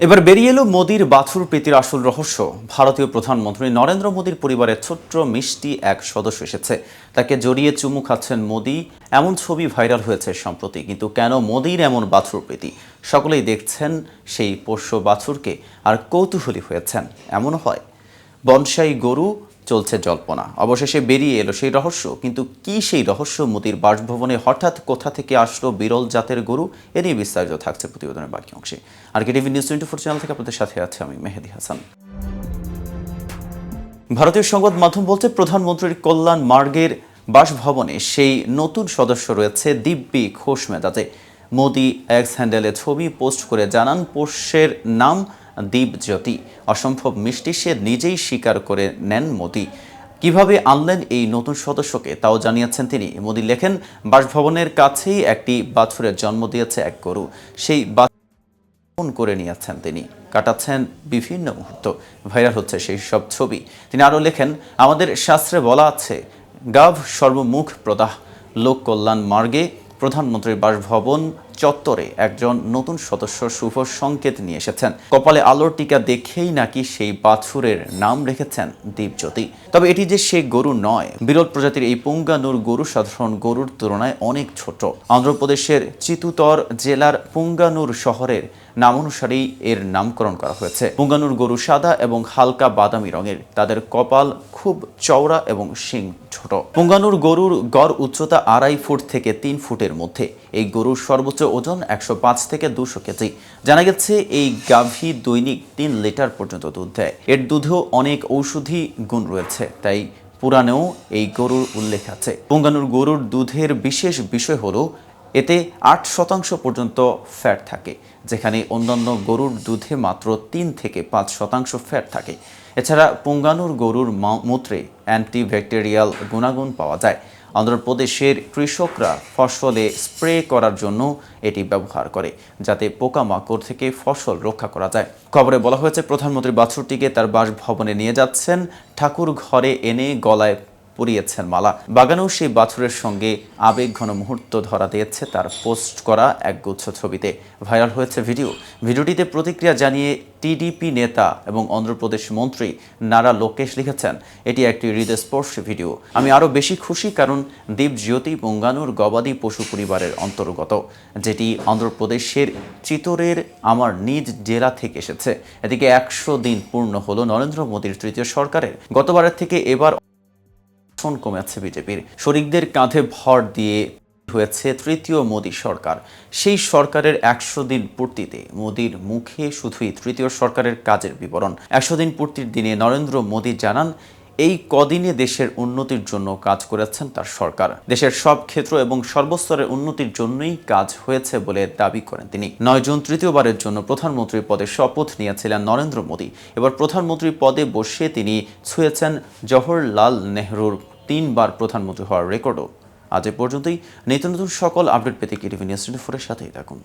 এবার বেরিয়ে এলো মোদির বাছুর প্রীতির আসল রহস্য। ভারতীয় প্রধানমন্ত্রী নরেন্দ্র মোদীর পরিবারের ছোট্ট মিষ্টি এক সদস্য এসেছে। তাকে জড়িয়ে চুমু খাচ্ছেন মোদি। এমন ছবি ভাইরাল হয়েছে সম্প্রতি। কিন্তু কেন মোদির এমন বাছুর প্রীতি? সকলেই দেখছেন সেই পোষ্য বাছুরকে। আর কৌতূহলী হয়েছেন। এমন হয়। বনসাই গরু চলছে জল্পনা। অবশেষে বেরিয়ে এলো সেই রহস্য, কিন্তু কি সেই রহস্য মোদির বাসভবনে হঠাৎ কোথা থেকে আসলো বিরল জাতের গরু, এ নিয়ে বিস্তারিত থাকছে প্রতিবেদনের বাকি অংশে। R K TV news twenty four channel থেকে আপনাদের সাথে আছে আমি মেহেদি হাসান। ভারতীয় সংবাদ মাধ্যম বলছে, প্রধানমন্ত্রীর কল্যাণ মার্গের বাসভবনে সেই নতুন সদস্য রয়েছে দিব্যি ঘোষ মেজাজে। মোদি এক্স হ্যান্ডেলে ছবি পোস্ট করে জানান, পোষ্যের নাম দীপজ্যোতি অসম্ভব মিষ্টি সে নিজেই স্বীকার করে নেন মোদি। কীভাবে আনলেন এই নতুন সদস্যকে, তাও জানিয়েছেন তিনি। মোদি লেখেন, বাসভবনের কাছেই একটি বাছুরের জন্ম দিয়েছে এক গরু। সেই বা ফোন করে নিয়েছেন তিনি। কাটাচ্ছেন বিভিন্ন মুহূর্ত। ভাইরাল হচ্ছে সেই সব ছবি। তিনি আরও লেখেন, আমাদের শাস্ত্রে বলা আছে, গাভ সর্বমুখ প্রদাহ। লোক কল্যাণ মার্গে প্রধানমন্ত্রীর বাসভবন চত্বরে একজন নতুন সদস্য শুভ সংকেত নিয়ে এসেছেন। কপালে আলোর টিকা দেখেই নাকি সেই বাছুরের নাম রেখেছেন দীপজ্যোতি। তবে এটি যে সে গরু নয়, বিরল প্রজাতির এই পুঙ্গানুর গরু সাধারণ গরুর তুলনায় অনেক ছোট। অন্ধ্রপ্রদেশের চিতুতর জেলার পুঙ্গানুর শহরের নামানুসারেই এর নামকরণ করা হয়েছে। পুঙ্গানুর গরু সাদা এবং হালকা বাদামি রঙের। তাদের কপাল খুব চওড়া এবং শিং ছোট। পুঙ্গানুর গরুর গড় উচ্চতা আড়াই ফুট থেকে তিন ফুটের মধ্যে। এই গরুর সর্বোচ্চ ওজন একশো পাঁচ থেকে দুশো কেজি। জানা গেছে, এই গাভী দৈনিক তিন লিটার পর্যন্ত দুধ দেয়। এর দুধেও অনেক ঔষধি গুণ রয়েছে, তাই পুরাণেও এই গরুর উল্লেখ আছে। পুঙ্গানুর গরুর দুধের বিশেষ বিষয় হলো, এতে আট শতাংশ পর্যন্ত ফ্যাট থাকে, যেখানে অন্যান্য গরুর দুধে মাত্র তিন থেকে পাঁচ শতাংশ ফ্যাট থাকে। এছাড়া পুঙ্গানুর গরুর মূত্রে অ্যান্টিব্যাকটেরিয়াল গুণাগুণ পাওয়া যায়। অন্ধ্রপ্রদেশের কৃষকরা ফসলে স্প্রে করার জন্য এটি ব্যবহার করে, যাতে পোকামাকড় থেকে ফসল রক্ষা করা যায়। খবরে বলা হয়েছে, প্রধানমন্ত্রী বাছুরটিকে তার বাসভবনে নিয়ে যাচ্ছেন। ঠাকুর ঘরে এনে গলায় পরিয়েছেন মালা। বাগানেও সেই বাছুরের সঙ্গে আবেগ ঘন মুহূর্ত ধরা দিয়েছে, তার পোস্ট করা একগুচ্ছ ছবিতে। ভাইরাল হয়েছে ভিডিও। ভিডিওটিতে প্রতিক্রিয়া জানিয়ে টিডিপি নেতা এবং অন্ধ্রপ্রদেশ মন্ত্রী নারা লোকেশ লিখেছেন, এটি একটি হৃদয়স্পর্শী ভিডিও। আমি আরও বেশি খুশি কারণ দীপজ্যোতি বঙ্গানুর গবাদি পশু পরিবারের অন্তর্গত, যেটি অন্ধ্রপ্রদেশের চিতোরের আমার নিজ জেলা থেকে এসেছে। এদিকে একশো দিন পূর্ণ হলো নরেন্দ্র মোদীর তৃতীয় সরকারের। গতবারের থেকে এবার আসন কমেছে বিজেপির। শরিকদের কাঁধে ভর দিয়ে হয়েছে তৃতীয় মোদী সরকার। সেই সরকারের একশো দিন পূর্তিতে মোদীর মুখে শুধুই তৃতীয় সরকারের কাজের বিবরণ। একশো দিন পূর্তির দিনে নরেন্দ্র মোদী জানান এই কদিনে দেশের উন্নতির জন্য কাজ করেছেন তার সরকার। দেশের সব ক্ষেত্র এবং সর্বস্তরের উন্নতির জন্যই কাজ হয়েছে বলে দাবি করেন তিনি। নয় জুন তৃতীয়বারের জন্য প্রধানমন্ত্রী পদে শপথ নিয়েছিলেন নরেন্দ্র মোদী। এবার প্রধানমন্ত্রী পদে বসে তিনি ছুঁয়েছেন জওহরলাল নেহরুর তিনবার প্রধানমন্ত্রী হওয়ার রেকর্ডও। আজ এ পর্যন্তই। নিত্য নতুন সকল আপডেট পেতে কেটিভি নিউজ টোয়েন্টি ফোরের সাথেই থাকুন।